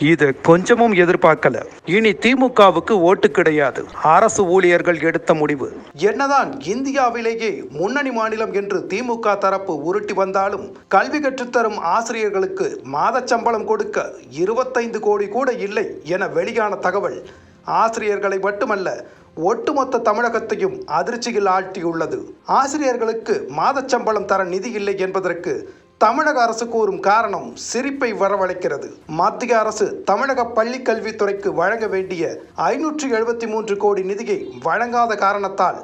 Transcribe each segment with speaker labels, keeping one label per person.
Speaker 1: இது கொஞ்சமும் எதிர்பார்க்கல. இனி திமுகவுக்கு ஓட்டு கிடையாது. அரசு ஊழியர்கள் எடுத்த முடிவு. என்னதான் இந்தியாவிலேயே முன்னணி மாநிலம் என்று திமுக தரப்பு உருட்டி வந்தாலும் கல்வி கற்றுத்தரும் ஆசிரியர்களுக்கு மாதச் சம்பளம் கொடுக்க இருபத்தைந்து கோடி கூட இல்லை என வெளியான தகவல். ஆசிரியர்களை மட்டுமல்ல ஒட்டுமொத்த தமிழகத்தையும் அதிர்ச்சியில் ஆழ்த்தியுள்ளது. ஆசிரியர்களுக்கு மாதச் சம்பளம் தர நிதி இல்லை என்பதற்கு தமிழக அரசு கூறும் காரணம் சிரிப்பை வரவழைக்கிறது. மத்திய அரசு தமிழக பள்ளி கல்வித்துறைக்கு வழங்க வேண்டிய ஐநூற்றி எழுபத்தி மூன்று கோடி நிதியை வழங்காத காரணத்தால்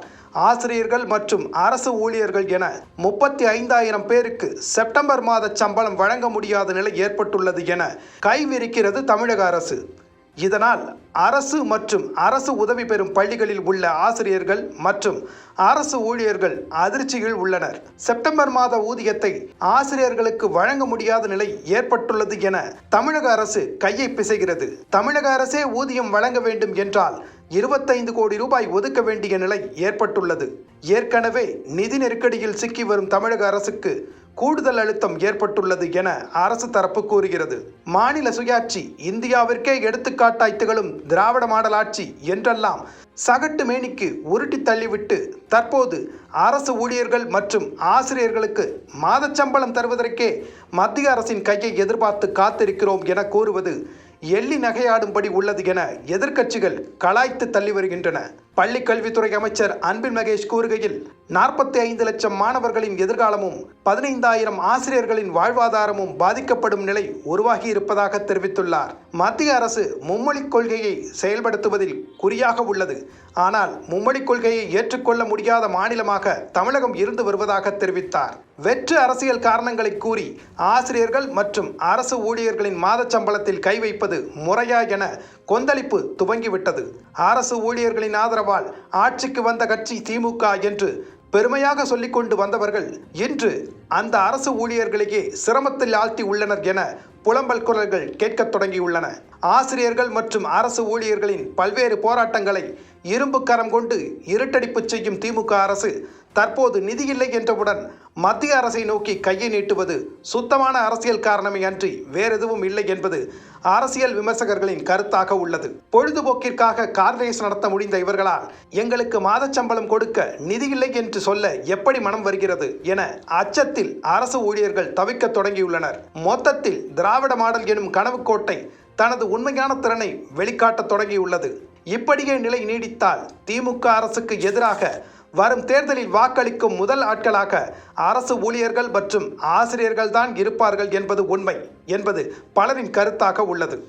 Speaker 1: ஆசிரியர்கள் மற்றும் அரசு ஊழியர்கள் என முப்பத்தி ஐந்தாயிரம் பேருக்கு செப்டம்பர் மாத சம்பளம் வழங்க முடியாத நிலை ஏற்பட்டுள்ளது என கைவிரிக்கிறது தமிழக அரசு. இதனால் அரசு மற்றும் அரசு உதவி பெறும் பள்ளிகளில் உள்ள ஆசிரியர்கள் மற்றும் அரசு ஊழியர்கள் அதிர்ச்சியில் உள்ளனர். செப்டம்பர் மாத ஊதியத்தை ஆசிரியர்களுக்கு வழங்க முடியாத நிலை ஏற்பட்டுள்ளது என தமிழக அரசு கையை பிசைகிறது. தமிழக அரசே ஊதியம் வழங்க வேண்டும் என்றால் இருபத்தைந்து கோடி ரூபாய் ஒதுக்க வேண்டிய நிலை ஏற்பட்டுள்ளது. ஏற்கனவே நிதி நெருக்கடியில் சிக்கி வரும் தமிழக அரசுக்கு கூடுதல் அழுத்தம் ஏற்பட்டுள்ளது என அரசு தரப்பு கூறுகிறது. மாநில சுயாட்சி இந்தியாவிற்கே எடுத்துக்காட்டாய் திகழும் திராவிட மாடல் ஆட்சி என்றெல்லாம் சகட்டு மேனிக்கு உருட்டி தள்ளிவிட்டு தற்போது அரசு ஊழியர்கள் மற்றும் ஆசிரியர்களுக்கு மாதச்சம்பளம் தருவதற்கே மத்திய அரசின் கையை எதிர்பார்த்து காத்திருக்கிறோம் என கூறுவது எள்ளி நகையாடும்படி உள்ளது என எதிர்க்கட்சிகள் கலாய்த்து தள்ளி வருகின்றன. பள்ளி கல்வித்துறை அமைச்சர் அன்பில் மகேஷ் கூறுகையில் நாற்பத்தி ஐந்து லட்சம் மாணவர்களின் எதிர்காலமும் பதினைந்தாயிரம் ஆசிரியர்களின் வாழ்வாதாரமும் பாதிக்கப்படும் நிலை உருவாகி இருப்பதாக தெரிவித்துள்ளார். மத்திய அரசு மும்மொழிக் கொள்கையை செயல்படுத்துவதில் குறியாக உள்ளது. ஆனால் மும்மொழிக் கொள்கையை ஏற்றுக்கொள்ள முடியாத மாநிலமாக தமிழகம் இருந்து வருவதாக தெரிவித்தார். வெற்று அரசியல் காரணங்களை கூறி ஆசிரியர்கள் மற்றும் அரசு ஊழியர்களின் மாதச் சம்பளத்தில் கை வைப்பது முறையா என கொந்தளிப்பு துவங்கிவிட்டது. அரசு ஊழியர்களின் ஆதரவால் ஆட்சிக்கு வந்த கட்சி திமுக என்று பெருமையாக சொல்லிக்கொண்டு வந்தவர்கள் இன்று அந்த அரசு ஊழியர்களையே சிரமத்தில் ஆழ்த்தி உள்ளனர் என புலம்பல் குரல்கள் கேட்கத் தொடங்கியுள்ளன. ஆசிரியர்கள் மற்றும் அரசு ஊழியர்களின் பல்வேறு போராட்டங்களை இரும்பு கரம் கொண்டு இருட்டடிப்பு செய்யும் திமுக அரசு தற்போது நிதி இல்லை என்றவுடன் மத்திய அரசை நோக்கி கையை நீட்டுவது சுத்தமான அரசியல் காரணமே அன்றி வேறெதுவும் இல்லை என்பது அரசியல் விமர்சகர்களின் கருத்தாக உள்ளது. பொழுதுபோக்கிற்காக கார் ரேஸ் நடத்த முடிந்த இவர்களால் எங்களுக்கு மாதச்சம்பளம் கொடுக்க நிதி இல்லை என்று சொல்ல எப்படி மனம் வருகிறது என அச்சத்தில் அரசு ஊழியர்கள் தவிக்க தொடங்கியுள்ளனர். மொத்தத்தில் திராவிட மாடல் எனும் கனவு கோட்டை தனது உண்மையான திறனை வெளிக்காட்டத் தொடங்கியுள்ளது. இப்படியே நிலை நீடித்தால் திமுக அரசுக்கு எதிராக வரும் தேர்தலில் வாக்களிக்கும் முதல் ஆட்களாக அரசு ஊழியர்கள் மற்றும் ஆசிரியர்கள்தான் இருப்பார்கள் என்பது உண்மை என்பது பலரின் கருத்தாக உள்ளது.